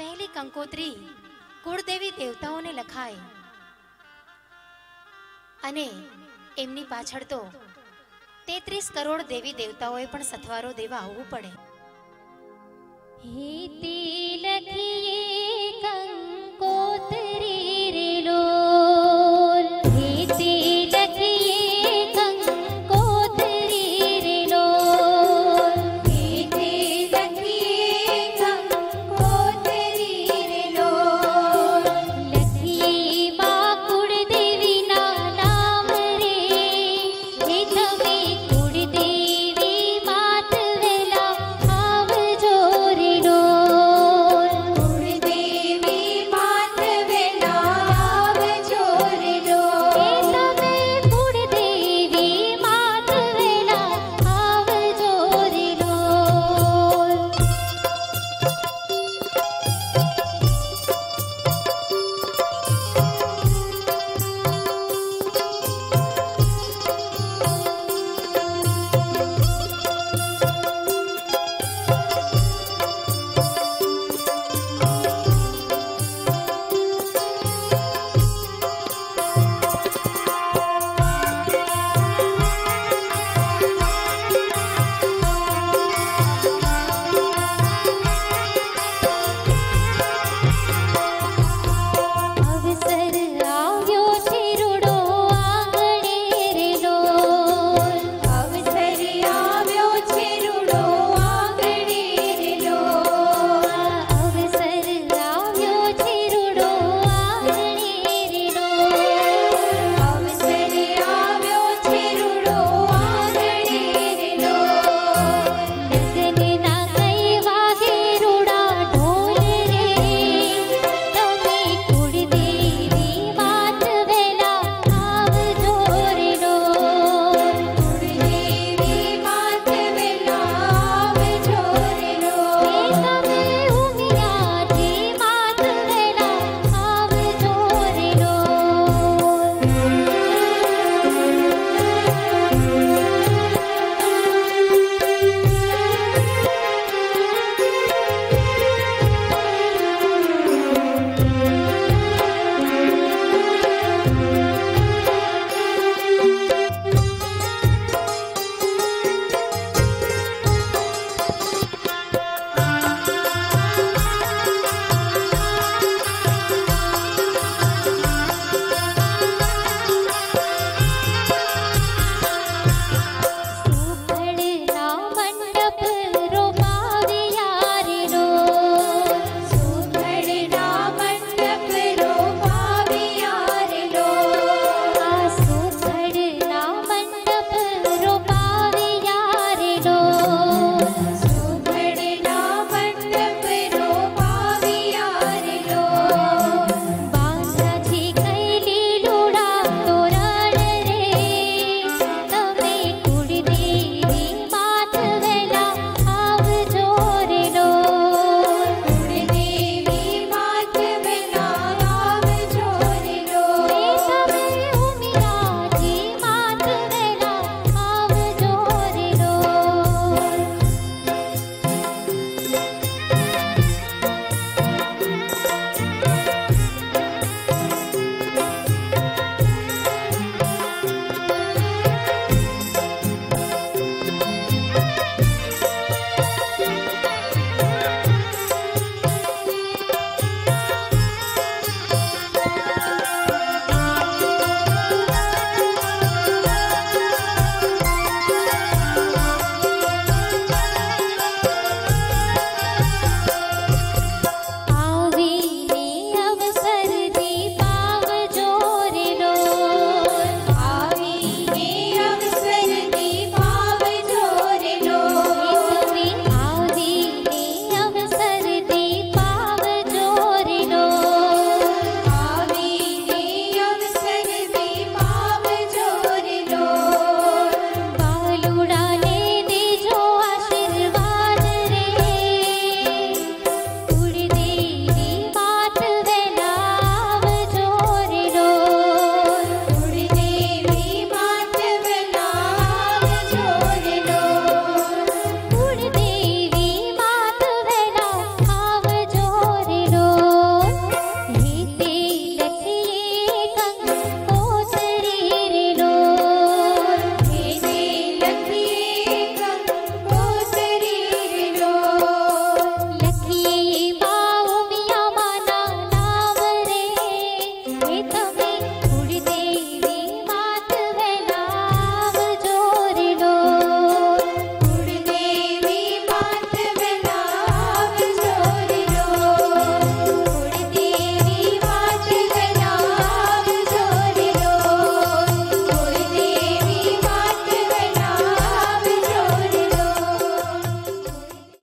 પહેલી કંકોત્રી કુળદેવી દેવતાઓને લખાય. અને એમની પાછળ તો તેત્રીસ કરોડ દેવી દેવતાઓએ પણ સથવારો દેવા આવવું પડે. હે તે કંકોત્રી.